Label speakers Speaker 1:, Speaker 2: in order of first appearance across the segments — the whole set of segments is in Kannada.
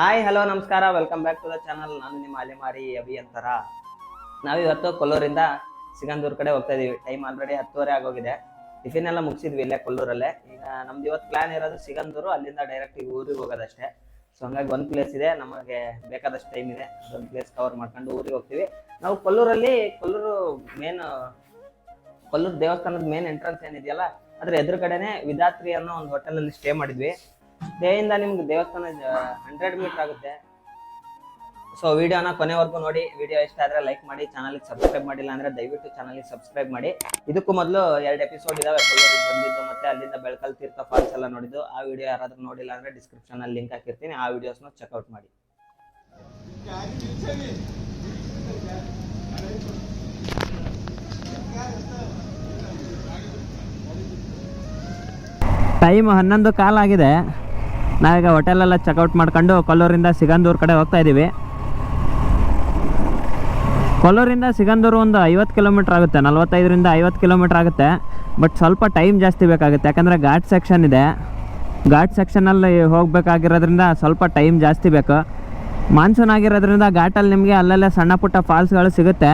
Speaker 1: ಹಾಯ್ ಹಲೋ ನಮಸ್ಕಾರ. Welcome back to the channel ನಾನು ನಿಮ್ಮ ಅಲೆಮಾರಿ ಅಭಿ ನಾವು ನಾವಿವತ್ತು ಕೊಲ್ಲೂರಿಂದ ಸಿಗಂದೂರ್ ಕಡೆ ಹೋಗ್ತಾ ಇದೀವಿ. ಟೈಮ್ ಆಲ್ರೆಡಿ ಹತ್ತುವರೆ ಆಗೋಗಿದೆ. ಟಿಫಿನ್ ಎಲ್ಲ ಮುಗಿಸಿದ್ವಿ ಇಲ್ಲೇ ಕೊಲ್ಲೂರಲ್ಲೇ. ಈಗ ನಮ್ದು ಇವತ್ತು ಪ್ಲಾನ್ ಇರೋದು ಸಿಗಂದೂರು, ಅಲ್ಲಿಂದ ಡೈರೆಕ್ಟ್ ಈಗ ಊರಿಗೆ ಹೋಗೋದಷ್ಟೇ. ಸೊ ಹಂಗಾಗಿ ಒಂದು ಪ್ಲೇಸ್ ಇದೆ. ನಮಗೆ ಬೇಕಾದಷ್ಟು ಟೈಮ್ ಇದೆ. ಅದೊಂದು ಪ್ಲೇಸ್ ಕವರ್ ಮಾಡ್ಕೊಂಡು ಊರಿಗೆ ಹೋಗ್ತೀವಿ. ನಾವು ಕೊಲ್ಲೂರಲ್ಲಿ, ಕೊಲ್ಲೂರು ಮೇನ್ ಕೊಲ್ಲೂರು ದೇವಸ್ಥಾನದ ಮೇನ್ ಎಂಟ್ರೆನ್ಸ್ ಏನಿದೆಯಲ್ಲ, ಅದ್ರ ಎದುರುಗಡೆನೆ ವಿಧಾತ್ರಿ ಅನ್ನೋ ಒಂದು ಹೋಟೆಲಲ್ಲಿ ಸ್ಟೇ ಮಾಡಿದ್ವಿ. ಸ್ಟೇಯಿಂದ ನಿಮ್ಗೆ ದೇವಸ್ಥಾನ ಹಂಡ್ರೆಡ್ ಮೀಟರ್ ಆಗುತ್ತೆ. ಸೊ ವಿಡಿಯೋನ ಕೊನೆವರೆಗೂ ನೋಡಿ. ವಿಡಿಯೋ ಇಷ್ಟ ಆದರೆ ಲೈಕ್ ಮಾಡಿ ಚಾನಲ್ಗೆ ಸಬ್ಸ್ಕ್ರೈಬ್ ಮಾಡಿಲ್ಲ ಅಂದರೆ ದಯವಿಟ್ಟು ಚಾನಲ್ಗೆ ಸಬ್ಸ್ಕ್ರೈಬ್ ಮಾಡಿ. ಇದಕ್ಕೂ ಮೊದಲು ಎರಡು ಎಪಿಸೋಡ್ ಇದಾವೆ. ಕೊಲ್ಲೂರಿಗೆ ಬಂದಿದ್ದು ಮತ್ತೆ ಅಲ್ಲಿಂದ ಬೆಳಕಲ್ ತೀರ್ಥ ಫಾಲ್ಸ್ ಎಲ್ಲ ನೋಡಿದ್ದು. ಆ ವಿಡಿಯೋ ಯಾರಾದರೂ ನೋಡಿಲ್ಲ ಅಂದರೆ ಡಿಸ್ಕ್ರಿಪ್ಷನಲ್ಲಿ ಲಿಂಕ್ ಹಾಕಿರ್ತೀನಿ. ಆ ವಿಡಿಯೋಸ್ನ ಚೆಕ್ಔಟ್ ಮಾಡಿ. ಟೈಮ್ ಹನ್ನೊಂದು ಕಾಲಾಗಿದೆ ನಾವೀಗ ಹೋಟೆಲೆಲ್ಲ ಚೆಕ್ಔಟ್ ಮಾಡ್ಕೊಂಡು ಕೊಲ್ಲೂರಿಂದ ಸಿಗಂದೂರು ಕಡೆ ಹೋಗ್ತಾ ಇದ್ದೀವಿ ಕೊಲ್ಲೂರಿಂದ ಸಿಗಂದೂರು ಒಂದು ಐವತ್ತು ಕಿಲೋಮೀಟ್ರ್ ಆಗುತ್ತೆ, ನಲ್ವತ್ತೈದರಿಂದ ಐವತ್ತು ಕಿಲೋಮೀಟ್ರ್ ಆಗುತ್ತೆ. ಬಟ್ ಸ್ವಲ್ಪ ಟೈಮ್ ಜಾಸ್ತಿ ಬೇಕಾಗುತ್ತೆ, ಯಾಕಂದರೆ ಘಾಟ್ ಸೆಕ್ಷನ್ ಇದೆ. ಘಾಟ್ ಸೆಕ್ಷನಲ್ಲಿ ಹೋಗಬೇಕಾಗಿರೋದ್ರಿಂದ ಸ್ವಲ್ಪ ಟೈಮ್ ಜಾಸ್ತಿ ಬೇಕು. ಮಾನ್ಸೂನ್ ಆಗಿರೋದ್ರಿಂದ ಘಾಟಲ್ಲಿ ನಿಮಗೆ ಅಲ್ಲಲ್ಲೇ ಸಣ್ಣ ಪುಟ್ಟ ಫಾಲ್ಸ್ಗಳು ಸಿಗುತ್ತೆ.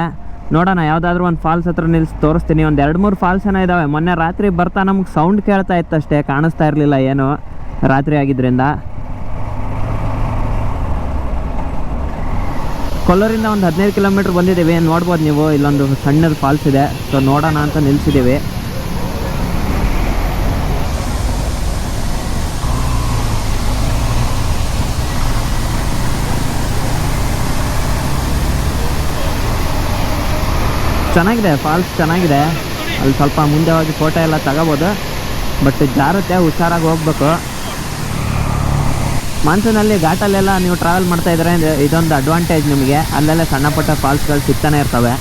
Speaker 1: ನೋಡೋಣ, ಯಾವುದಾದ್ರೂ ಒಂದು ಫಾಲ್ಸ್ ಹತ್ರ ನಿಲ್ಲಿಸಿ ತೋರಿಸ್ತೀನಿ. ಒಂದು ಎರಡು ಮೂರು ಫಾಲ್ಸ್ ಏನೋ ಇದ್ದಾವೆ ಮೊನ್ನೆ ರಾತ್ರಿ ಬರ್ತಾ ನಮ್ಗೆ ಸೌಂಡ್ ಕೇಳ್ತಾ ಇತ್ತು ಅಷ್ಟೇ ಕಾಣಿಸ್ತಾ ಇರಲಿಲ್ಲ ಏನು. ರಾತ್ರಿ ಆಗಿದ್ದರಿಂದ ಕೊಲ್ಲೂರಿಂದ ಒಂದು ಹದಿನೈದು ಕಿಲೋಮೀಟ್ರ್ ಬಂದಿದ್ದೀವಿ. ನೋಡ್ಬೋದು ನೀವು, ಇಲ್ಲೊಂದು ಸಣ್ಣದು ಫಾಲ್ಸ್ ಇದೆ. ಸೊ ನೋಡೋಣ ಅಂತ ನಿಲ್ಸಿದ್ದೀವಿ. ಚೆನ್ನಾಗಿದೆ ಫಾಲ್ಸ್ ಚೆನ್ನಾಗಿದೆ. ಅಲ್ಲಿ ಸ್ವಲ್ಪ ಮುಂದೆ ಹೋಗಿ ಫೋಟೋ ಎಲ್ಲ ತಗೋಬೋದು. ಬಟ್ ಜಾರುತ್ತೆ, ಹುಷಾರಾಗಿ ಹೋಗ್ಬೇಕು. ಮಾನ್ಸೂನಲ್ಲಿ ಘಾಟಲ್ಲೆಲ್ಲ ನೀವು ಟ್ರಾವೆಲ್ ಮಾಡ್ತಾ ಇದ್ರೆ ಇದೊಂದು ಅಡ್ವಾಂಟೇಜ್ ನಿಮಗೆ. ಅಲ್ಲೆಲ್ಲ ಸಣ್ಣ ಪುಟ್ಟ ಫಾಲ್ಸ್ಗಳು ಸಿಗ್ತಾನೆ ಇರ್ತವೆ.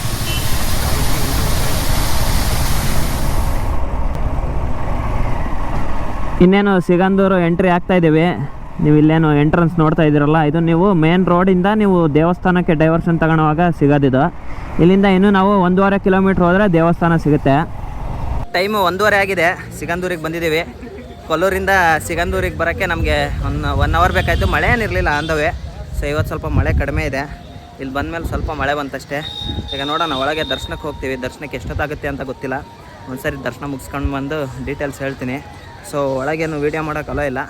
Speaker 1: ಇನ್ನೇನು ಸಿಗಂದೂರು ಎಂಟ್ರಿ ಆಗ್ತಾ ಇದ್ದೀವಿ. ನೀವು ಇಲ್ಲೇನು ಎಂಟ್ರೆನ್ಸ್ ನೋಡ್ತಾ ಇದ್ದೀರಲ್ಲ, ಇದು ನೀವು ಮೇನ್ ರೋಡಿಂದ ನೀವು ದೇವಸ್ಥಾನಕ್ಕೆ ಡೈವರ್ಷನ್ ತಗೊಳ್ಳುವಾಗ ಸಿಗೋದಿದು. ಇಲ್ಲಿಂದ ಇನ್ನೂ ನಾವು ಒಂದೂವರೆ ಕಿಲೋಮೀಟ್ರ್ ಹೋದರೆ ದೇವಸ್ಥಾನ ಸಿಗುತ್ತೆ. ಟೈಮು ಒಂದೂವರೆ ಆಗಿದೆ, ಸಿಗಂದೂರಿಗೆ ಬಂದಿದ್ದೀವಿ. ಕೊಲ್ಲೂರಿಂದ ಸಿಗಂದೂರಿಗೆ ಬರೋಕ್ಕೆ ನಮಗೆ ಒನ್ ಒನ್ ಅವರ್ ಬೇಕಾಯಿತು. ಮಳೆ ಏನಿರಲಿಲ್ಲ ಅಂದವೇ. ಸೊ ಇವತ್ತು ಸ್ವಲ್ಪ ಮಳೆ ಕಡಿಮೆ ಇದೆ. ಇಲ್ಲಿ ಬಂದಮೇಲೆ ಸ್ವಲ್ಪ ಮಳೆ ಬಂತಷ್ಟೇ. ಈಗ ನೋಡೋಣ, ಒಳಗೆ ದರ್ಶನಕ್ಕೆ ಹೋಗ್ತೀವಿ. ದರ್ಶನಕ್ಕೆ ಎಷ್ಟೊತ್ತಾಗುತ್ತೆ ಅಂತ ಗೊತ್ತಿಲ್ಲ. ಒಂದ್ಸರಿ ದರ್ಶನ ಮುಗಿಸ್ಕೊಂಡು ಬಂದು ಡೀಟೇಲ್ಸ್ ಹೇಳ್ತೀನಿ. ಸೊ ಒಳಗೇನು ವೀಡಿಯೋ ಮಾಡೋಕ್ಕಲ್ಲ ಇಲ್ಲ.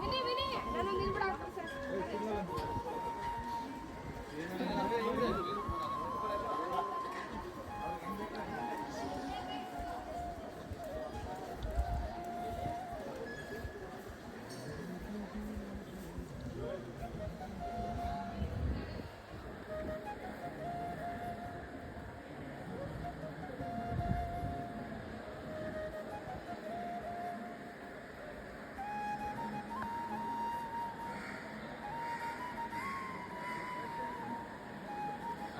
Speaker 2: ವಿನಿ ವಿನಿ ನಾನು ನಿಲ್ಬಿಡ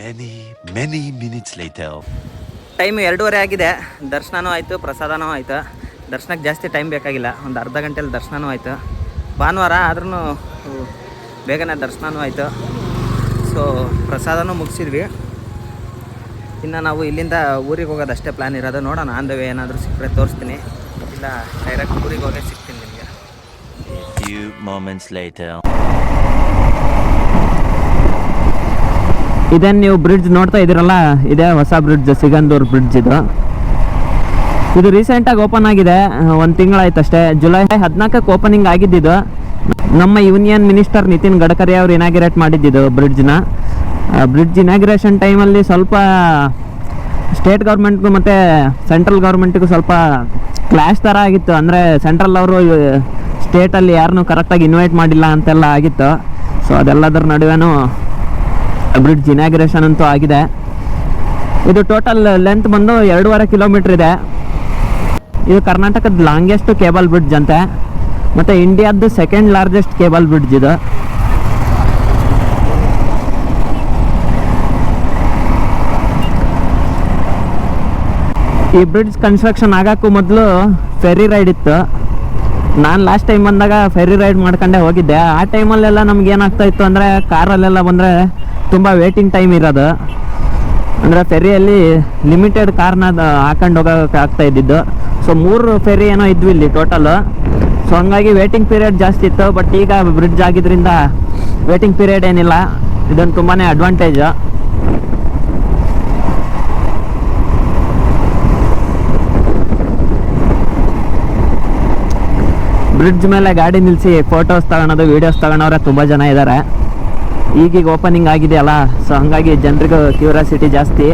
Speaker 2: Many, many minutes later.
Speaker 1: Time ಎರಡೂವರೆ ಆಗಿದೆ. ದರ್ಶನವೂ ಆಯಿತು ಪ್ರಸಾದನೂ ಆಯಿತು. ದರ್ಶನಕ್ಕೆ ಜಾಸ್ತಿ ಟೈಮ್ ಬೇಕಾಗಿಲ್ಲ. ಒಂದು ಅರ್ಧ ಗಂಟೆಯಲ್ಲಿ ದರ್ಶನವೂ ಆಯಿತು. ಭಾನುವಾರ ಆದ್ರೂ ಬೇಗನೆ ದರ್ಶನವೂ ಆಯಿತು. ಸೊ ಪ್ರಸಾದನೂ ಮುಗಿಸಿದ್ವಿ. ಇನ್ನು ನಾವು ಇಲ್ಲಿಂದ ಊರಿಗೆ ಹೋಗೋದಷ್ಟೇ ಪ್ಲ್ಯಾನ್ ಇರೋದು. ನೋಡೋಣ ಆನ್ ದ ವೇ ಏನಾದರೂ ಸಿಕ್ಕರೆ ತೋರಿಸ್ತೀನಿ. ಇಲ್ಲ ಡೈರೆಕ್ಟ್ ಊರಿಗೆ ಹೋಗೇ ಸಿಗ್ತೀನಿ ನಿಮಗೆ.
Speaker 2: A few moments later.
Speaker 1: ಇದೇನು ನೀವು ಬ್ರಿಡ್ಜ್ ನೋಡ್ತಾ ಇದ್ದೀರಲ್ಲ, ಇದೇ ಹೊಸ ಬ್ರಿಡ್ಜ್ ಸಿಗಂದೂರ್ ಬ್ರಿಡ್ಜ್ ಇದು. ಇದು ರೀಸೆಂಟಾಗಿ ಓಪನ್ ಆಗಿದೆ ಒಂದು ತಿಂಗಳಾಯ್ತು ಅಷ್ಟೇ ಜುಲೈ ಹದಿನಾಲ್ಕಕ್ಕೆ ಓಪನಿಂಗ್ ಆಗಿದ್ದಿದ್ದು ನಮ್ಮ ಯೂನಿಯನ್ ಮಿನಿಸ್ಟರ್ ನಿತಿನ್ ಗಡ್ಕರಿ ಅವರು ಇನಾಗ್ರೇಟ್ ಮಾಡಿದ್ದಿದ್ದು ಬ್ರಿಡ್ಜ್ನ ಬ್ರಿಡ್ಜ್ ಇನಾಗ್ರೇಷನ್ ಟೈಮಲ್ಲಿ ಸ್ವಲ್ಪ ಸ್ಟೇಟ್ ಗೌರ್ಮೆಂಟ್ಗೂ ಮತ್ತು ಸೆಂಟ್ರಲ್ ಗೌರ್ಮೆಂಟ್ಗೂ ಸ್ವಲ್ಪ ಕ್ಲಾಶ್ ಥರ ಆಗಿತ್ತು. ಅಂದರೆ ಸೆಂಟ್ರಲ್ ಅವರು ಸ್ಟೇಟಲ್ಲಿ ಯಾರನ್ನೂ ಕರೆಕ್ಟಾಗಿ ಇನ್ವೈಟ್ ಮಾಡಿಲ್ಲ ಅಂತೆಲ್ಲ ಆಗಿತ್ತು. ಸೊ ಅದೆಲ್ಲದರ ನಡುವೆನೂ ಬ್ರಿಡ್ಜ್ ಇನಾಗ್ರೇಷನ್ ಅಂತೂ ಆಗಿದೆ. ಇದು ಟೋಟಲ್ ಲೆಂತ್ ಬಂದು ಎರಡೂವರೆ ಕಿಲೋಮೀಟ್ರ್ ಇದೆ. ಇದು ಕರ್ನಾಟಕದ ಲಾಂಗೆಸ್ಟ್ ಕೇಬಲ್ ಬ್ರಿಡ್ಜ್ ಅಂತೆ. ಮತ್ತು ಇಂಡಿಯಾದ್ದು ಸೆಕೆಂಡ್ ಲಾರ್ಜೆಸ್ಟ್ ಕೇಬಲ್ ಬ್ರಿಡ್ಜ್ ಇದು. ಈ ಬ್ರಿಡ್ಜ್ ಕನ್ಸ್ಟ್ರಕ್ಷನ್ ಆಗೋಕ್ಕೂ ಮೊದಲು ಫೆರಿ ರೈಡ್ ಇತ್ತು. ನಾನು ಲಾಸ್ಟ್ ಟೈಮ್ ಬಂದಾಗ ಫೆರಿ ರೈಡ್ ಮಾಡ್ಕೊಂಡೆ ಹೋಗಿದ್ದೆ. ಆ ಟೈಮಲ್ಲೆಲ್ಲ ನಮ್ಗೆ ಏನಾಗ್ತಾ ಇತ್ತು ಅಂದರೆ ಕಾರಲ್ಲೆಲ್ಲ ಬಂದರೆ ತುಂಬ ವೇಟಿಂಗ್ ಟೈಮ್ ಇರೋದು. ಅಂದರೆ ಫೆರಿಯಲ್ಲಿ ಲಿಮಿಟೆಡ್ ಕಾರ್ನ ಹಾಕೊಂಡು ಹೋಗೋಕೆ ಆಗ್ತಾ ಇದ್ದಿದ್ದು. ಸೊ ಮೂರು ಫೆರಿ ಏನೋ ಇದ್ವಿ ಇಲ್ಲಿ ಟೋಟಲ್ ಸೊ ಹಂಗಾಗಿ ವೇಟಿಂಗ್ ಪೀರಿಯಡ್ ಜಾಸ್ತಿ ಇತ್ತು. ಬಟ್ ಈಗ ಬ್ರಿಡ್ಜ್ ಆಗಿದ್ದರಿಂದ ವೇಟಿಂಗ್ ಪೀರಿಯಡ್ ಏನಿಲ್ಲ. ಇದೊಂದು ತುಂಬಾ ಅಡ್ವಾಂಟೇಜ್ ಬ್ರಿಡ್ಜ್ ಮೇಲೆ ಗಾಡಿ ನಿಲ್ಲಿಸಿ ಫೋಟೋಸ್ ತಗೊಳೋದು ವೀಡಿಯೋಸ್ ತಗೊಳೋರೆ ತುಂಬ ಜನ ಇದ್ದಾರೆ ಈಗೀಗ ಓಪನಿಂಗ್ ಆಗಿದೆ ಅಲ್ಲ? ಸೊ ಹಂಗಾಗಿ ಜನರಿಗೂ ಕ್ಯೂರಿಯಾಸಿಟಿ ಜಾಸ್ತಿ.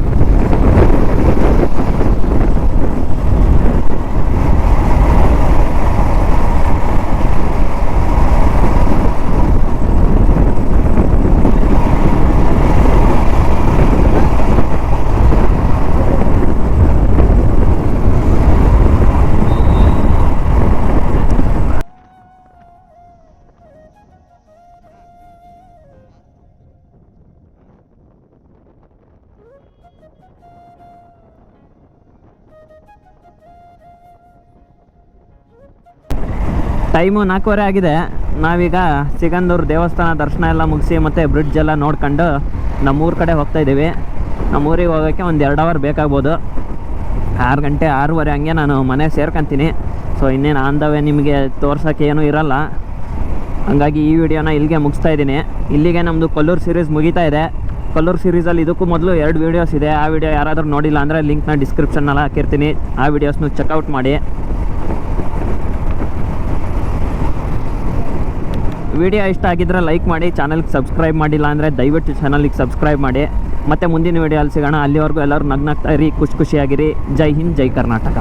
Speaker 1: ಟೈಮು ನಾಲ್ಕೂವರೆ ಆಗಿದೆ. ನಾವೀಗ ಸಿಗಂದೂರು ದೇವಸ್ಥಾನ ದರ್ಶನ ಎಲ್ಲ ಮುಗಿಸಿ ಮತ್ತು ಬ್ರಿಡ್ಜ್ ಎಲ್ಲ ನೋಡ್ಕೊಂಡು ನಮ್ಮೂರ ಕಡೆ ಹೋಗ್ತಾ ಇದ್ದೀವಿ. ನಮ್ಮೂರಿಗೆ ಹೋಗೋಕ್ಕೆ ಒಂದು ಎರಡು ಅವರ್ ಬೇಕಾಗ್ಬೋದು. ಆರು ಗಂಟೆ ಆರೂವರೆ ಹಂಗೆ ನಾನು ಮನೆ ಸೇರ್ಕೊಂತೀನಿ. ಸೊ ಇನ್ನೇನು ಆಂದವೇ ನಿಮಗೆ ತೋರ್ಸೋಕ್ಕೆ ಏನೂ ಇರಲ್ಲ. ಹಂಗಾಗಿ ಈ ವಿಡಿಯೋನ ಇಲ್ಲಿಗೆ ಮುಗಿಸ್ತಾ ಇದ್ದೀನಿ. ಇಲ್ಲಿಗೆ ನಮ್ಮದು ಕೊಲ್ಲೂರು ಸೀರೀಸ್ ಮುಗಿತಾ ಇದೆ. ಕೊಲ್ಲೂರು ಸೀರೀಸಲ್ಲಿ ಇದಕ್ಕೂ ಮೊದಲು ಎರಡು ವೀಡಿಯೋಸ್ ಇದೆ. ಆ ವಿಡಿಯೋ ಯಾರಾದರೂ ನೋಡಿಲ್ಲ ಅಂದರೆ ಲಿಂಕ್ನ ಡಿಸ್ಕ್ರಿಪ್ಷನ್ನಲ್ಲಿ ಹಾಕಿರ್ತೀನಿ. ಆ ವಿಡಿಯೋಸ್ನು ಚೆಕ್ಔಟ್ ಮಾಡಿ. ವಿಡಿಯೋ ಇಷ್ಟ ಆಗಿದ್ರೆ ಲೈಕ್ ಮಾಡಿ, ಚಾನಲ್ಗೆ ಸಬ್ಸ್ಕ್ರೈಬ್ ಮಾಡಿಲ್ಲ ಅಂದರೆ ದಯವಿಟ್ಟು ಚಾನಲ್ಗೆ ಸಬ್ಸ್ಕ್ರೈಬ್ ಮಾಡಿ. ಮತ್ತು ಮುಂದಿನ ವಿಡಿಯೋ ಅಲ್ಲಿ ಸಿಗೋಣ. ಅಲ್ಲಿವರೆಗೂ ಎಲ್ಲರೂ ನಗ್ನಾಗ್ತಾ ಇರಿ, ಖುಷಿ ಖುಷಿಯಾಗಿರಿ. ಜೈ ಹಿಂದ್, ಜೈ ಕರ್ನಾಟಕ.